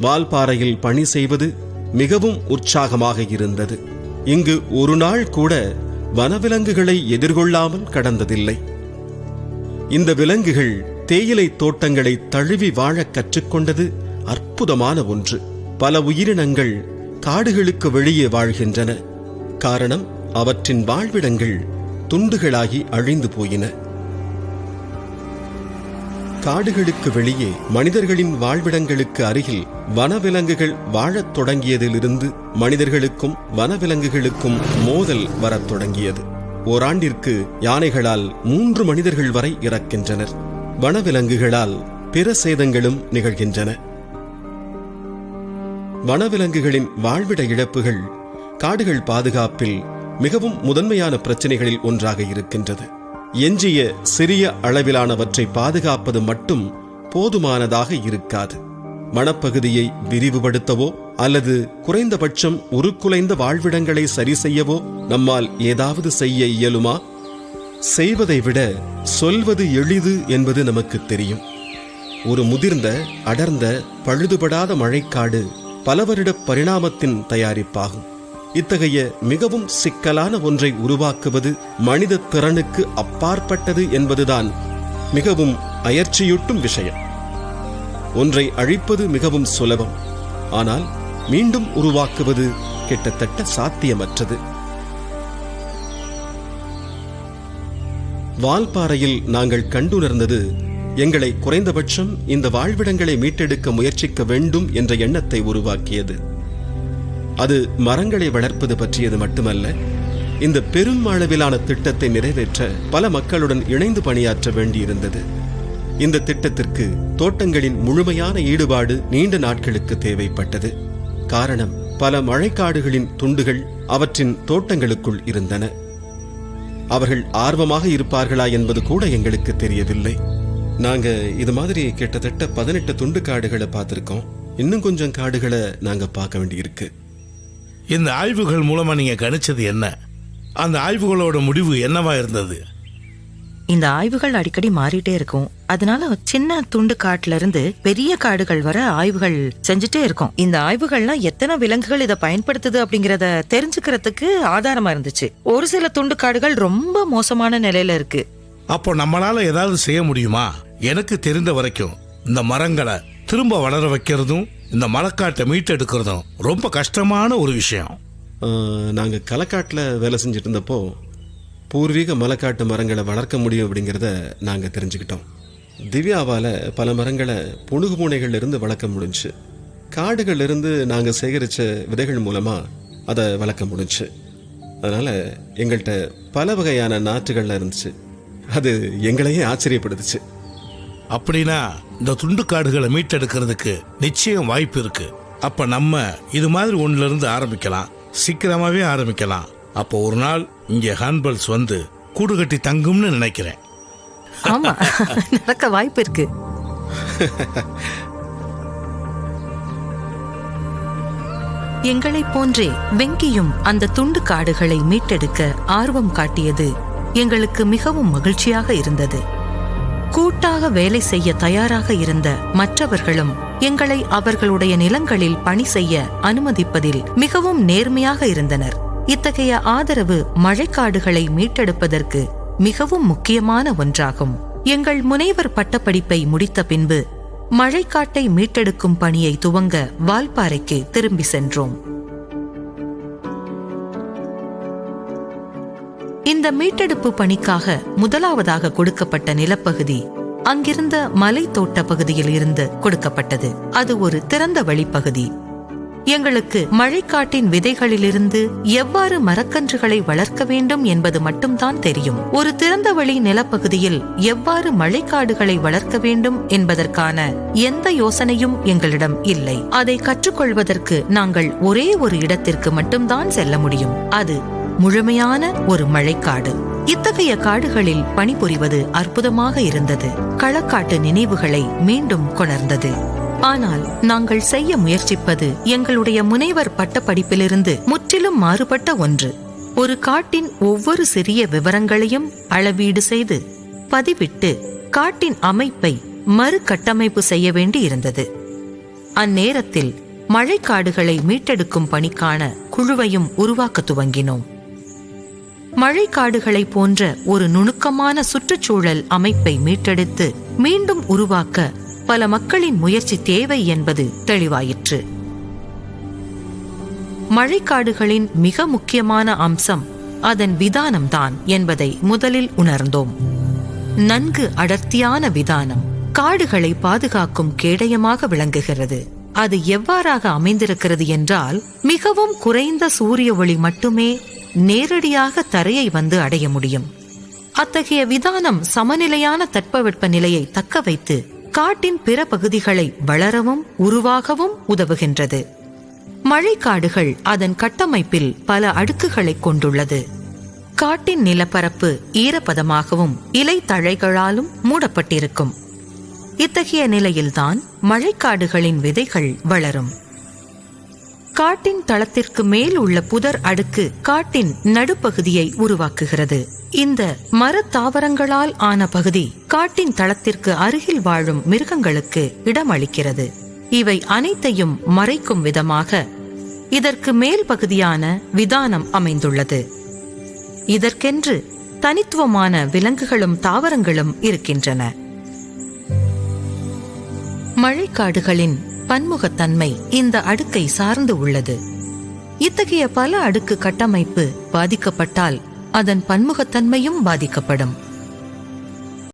வால்பாறையில் பணி செய்வது மிகவும் உற்சாகமாக இருந்தது. இங்கு ஒரு நாள் கூட வனவிலங்குகளை எதிர்கொள்ளாமல் கடந்ததில்லை. இந்த விலங்குகள் தேயிலை தோட்டங்களை தழுவி வாழக் கற்றுக்கொண்டது அற்புதமான ஒன்று. பல உயிரினங்கள் காடுகளுக்கு வெளியே வாழ்கின்றன. காரணம் அவற்றின் வாழ்விடங்கள் துண்டுகளாகி அழிந்து போயின. காடுகளுக்கு வெளியே மனிதர்களின் வாழ்விடங்களுக்கு அருகில் வனவிலங்குகள் வாழத் தொடங்கியதிலிருந்து மனிதர்களுக்கும் வனவிலங்குகளுக்கும் மோதல் வரத் தொடங்கியது. ஓராண்டிற்கு யானைகளால் மூன்று மனிதர்கள் வரை இறக்கின்றனர். வனவிலங்குகளால் பிற சேதங்களும் நிகழ்கின்றன. வனவிலங்குகளின் வாழ்விட இழப்புகள் காடுகள் பாதுகாப்பில் மிகவும் முதன்மையான பிரச்சனைகளில் ஒன்றாக இருக்கின்றது. எஞ்சிய சிறிய அளவிலானவற்றை பாதுகாப்பது மட்டும் போதுமானதாக இருக்காது. மனப்பகுதியை விரிவுபடுத்தவோ அல்லது குறைந்தபட்சம் உருக்குலைந்த வாழ்விடங்களை சரி செய்யவோ நம்மால் ஏதாவது செய்ய இயலுமா? செய்வதை விட சொல்வது எளிது என்பது நமக்கு தெரியும். ஒரு முதிர்ந்த அடர்ந்த பழுதுபடாத மழைக்காடு பல வருட பரிணாமத்தின் தயாரிப்பாகும். இத்தகைய மிகவும் சிக்கலான ஒன்றை உருவாக்குவது மனித திறனுக்கு அப்பாற்பட்டது என்பதுதான் மிகவும் அயற்சியூட்டும் விஷயம். ஒன்றை அழிப்பது மிகவும் சுலபம். ஆனால் மீண்டும் உருவாக்குவது கிட்டத்தட்ட சாத்தியமற்றது. வால்பாறையில் நாங்கள் கண்டுணர்ந்தது எங்களை குறைந்தபட்சம் இந்த வாழ்விடங்களை மீட்டெடுக்க முயற்சிக்க வேண்டும் என்ற எண்ணத்தை உருவாக்கியது. அது மரங்களை வளர்ப்பது பற்றியது மட்டுமல்ல இந்த பெரும் அளவிலான திட்டத்தை நிறைவேற்ற பல மக்களுடன் இணைந்து பணியாற்ற வேண்டியிருந்தது. இந்த திட்டத்திற்கு தோட்டங்களின் முழுமையான ஈடுபாடு நீண்ட நாட்களுக்கு தேவைப்பட்டது. காரணம் பல மழைக்காடுகளின் துண்டுகள் அவற்றின் தோட்டங்களுக்குள் இருந்தன. அவர்கள் ஆர்வமாக இருப்பார்களா என்பது கூட எங்களுக்கு தெரியவில்லை. நாங்க இது மாதிரி கிட்டத்தட்ட பதினெட்டு துண்டு காடுகளை பார்த்துருக்கோம். இன்னும் கொஞ்சம் காடுகளை நாங்க பார்க்க வேண்டியிருக்கு. இந்த ஆய்வுகள் மூலமா நீங்க கணிச்சது என்ன? அந்த ஆய்வுகளோட முடிவு என்னவா இருந்தது? இந்த ஆய்வுகள் அடிக்கடி மாறிட்டே இருக்கும். அதனால சின்ன துண்டு காட்டுல இருந்து பெரிய காடுகள் வர ஆய்வுகள் செஞ்சுட்டே இருக்கும். இந்த ஆய்வுகள்லாம் எத்தனை விலங்குகள் இதை பயன்படுத்துது அப்படிங்கறத தெரிஞ்சுக்கிறதுக்கு ஆதாரமா இருந்துச்சு. ஒரு சில துண்டு காடுகள் ரொம்ப மோசமான நிலையில இருக்கு. அப்போ நம்மளால ஏதாவது செய்ய முடியுமா? எனக்கு தெரிந்த வரைக்கும் இந்த மரங்களை திரும்ப வளர வைக்கிறதும் இந்த மலக்காட்டை மீட்டெடுக்கிறதும் ரொம்ப கஷ்டமான ஒரு விஷயம். நாங்கள் களக்காட்டில் வேலை செஞ்சுட்டு இருந்தப்போ பூர்வீக மலைக்காட்டு மரங்களை வளர்க்க முடியும் அப்படிங்கிறத நாங்கள் தெரிஞ்சுக்கிட்டோம். திவ்யாவால் பல மரங்களை புணுகு பூனைகள்லேருந்து வளர்க்க முடிஞ்சுச்சு காடுகள்லேருந்து நாங்கள் சேகரித்த விதைகள் மூலமாக அதை வளர்க்க முடிஞ்சு. அதனால் எங்கள்கிட்ட பல வகையான நாற்றுகள்லாம் இருந்துச்சு. அது எங்களையே ஆச்சரியப்படுத்துச்சு. அப்படின்னா இந்த துண்டு காடுகளை மீட்டெடுக்கிறதுக்கு நிச்சயம் வாய்ப்பு இருக்கு. அப்ப நம்ம இது மாதிரி ஒண்ணுல இருந்து ஆரம்பிக்கலாம். சீக்கிரமாவே ஆரம்பிக்கலாம். அப்போ ஒரு நாள் இங்க ஹான்பல்ஸ் வந்து கூடு கட்டி தங்கும்னு நினைக்கிறேன். ஆமா. நடக்க வாய்ப்பு இருக்கு. எங்களைப் போன்றே வெங்கியும் அந்த துண்டு காடுகளை மீட்டெடுக்க ஆர்வம் காட்டியது எங்களுக்கு மிகவும் மகிழ்ச்சியாக இருந்தது. கூட்டாக வேலை செய்ய தயாராக இருந்த மற்றவர்களும் எங்களை அவர்களுடைய நிலங்களில் பணி செய்ய அனுமதிப்பதில் மிகவும் நேர்மையாக இருந்தனர். இத்தகைய ஆதரவு மழைக்காடுகளை மீட்டெடுப்பதற்கு மிகவும் முக்கியமான ஒன்றாகும். எங்கள் முனைவர் பட்டப்படிப்பை முடித்த பின்பு மழைக்காட்டை மீட்டெடுக்கும் பணியை துவங்க வால்பாறைக்கு திரும்பி சென்றோம். இந்த மீட்டெடுப்பு பணிக்காக முதலாவதாக கொடுக்கப்பட்ட நிலப்பகுதி அங்கிருந்த மலை தோட்ட பகுதியில் இருந்து கொடுக்கப்பட்டது. அது ஒரு திறந்த வழிப்பகுதி எங்களுக்கு மழைக்காட்டின் விதைகளிலிருந்து எவ்வாறு மரக்கன்றுகளை வளர்க்க வேண்டும் என்பது மட்டும்தான் தெரியும். ஒரு திறந்த வழி நிலப்பகுதியில் எவ்வாறு மழைக்காடுகளை வளர்க்க வேண்டும் என்பதற்கான எந்த யோசனையும் எங்களிடம் இல்லை. அதை கற்றுக்கொள்வதற்கு நாங்கள் ஒரே ஒரு இடத்திற்கு மட்டும்தான் செல்ல முடியும். அது முழுமையான ஒரு மழைக்காடு. இத்தகைய காடுகளில் பணிபுரிவது அற்புதமாக இருந்தது. களக்காட்டு நினைவுகளை மீண்டும் கொணர்ந்தது. ஆனால் நாங்கள் செய்ய முயற்சிப்பது எங்களுடைய முனைவர் பட்டப்படிப்பிலிருந்து முற்றிலும் மாறுபட்ட ஒன்று. ஒரு காட்டின் ஒவ்வொரு சிறிய விவரங்களையும் அளவீடு செய்து பதிவிட்டு காட்டின் அமைப்பை மறுகட்டமைப்பு செய்ய வேண்டி இருந்தது அந்நேரத்தில் மழைக்காடுகளை மீட்டெடுக்கும் பணிக்கான குழுவையும் உருவாக்க துவங்கினோம். மழைக்காடுகளை போன்ற ஒரு நுணுக்கமான சுற்றுச்சூழல் அமைப்பை மீட்டெடுத்து மீண்டும் உருவாக்க பல மக்களின் முயற்சி தேவை என்பது தெளிவாயிற்று. மழைக்காடுகளின் மிக முக்கியமான அம்சம் அதன் விதானம்தான் என்பதை முதலில் உணர்ந்தோம். நன்கு அடர்த்தியான விதானம் காடுகளை பாதுகாக்கும் கேடயமாக விளங்குகிறது. அது எவ்வாறாக அமைந்திருக்கிறது என்றால் மிகவும் குறைந்த சூரிய ஒளி மட்டுமே நேரடியாக தரையை வந்து அடைய முடியும். அத்தகைய விதானம் சமநிலையான தட்பவெப்ப நிலையை தக்க வைத்து காட்டின் பிற பகுதிகளை வளரவும் உருவாகவும் உதவுகின்றது. மழைக்காடுகள் அதன் கட்டமைப்பில் பல அடுக்குகளை கொண்டுள்ளது. காட்டின் நிலப்பரப்பு ஈரப்பதமாகவும் இலை தழைகளாலும் மூடப்பட்டிருக்கும். இத்தகைய நிலையில்தான் மழைக்காடுகளின் விதைகள் வளரும். காட்டின் தளத்திற்கு மேல் உள்ள புதர் அடுக்கு காட்டின் நடுப்பகுதியை உருவாக்குகிறது. இந்த மர தாவரங்களால் ஆன பகுதி காட்டின் தளத்திற்கு அருகில் வாழும் மிருகங்களுக்கு இடமளிக்கிறது. இவை அனைத்தையும் மறைக்கும் விதமாக இதற்கு மேல் பகுதியான விதானம் அமைந்துள்ளது. இதற்கென்று தனித்துவமான விலங்குகளும் தாவரங்களும் இருக்கின்றன. மழைக்காடுகளின் பன்முகத்தன்மை இந்த அடுக்கை சார்ந்து உள்ளது. இத்தகைய பல அடுக்கு கட்டமைப்பு பாதிக்கப்பட்டால் அதன் பன்முகத்தன்மையும் பாதிக்கப்படும்.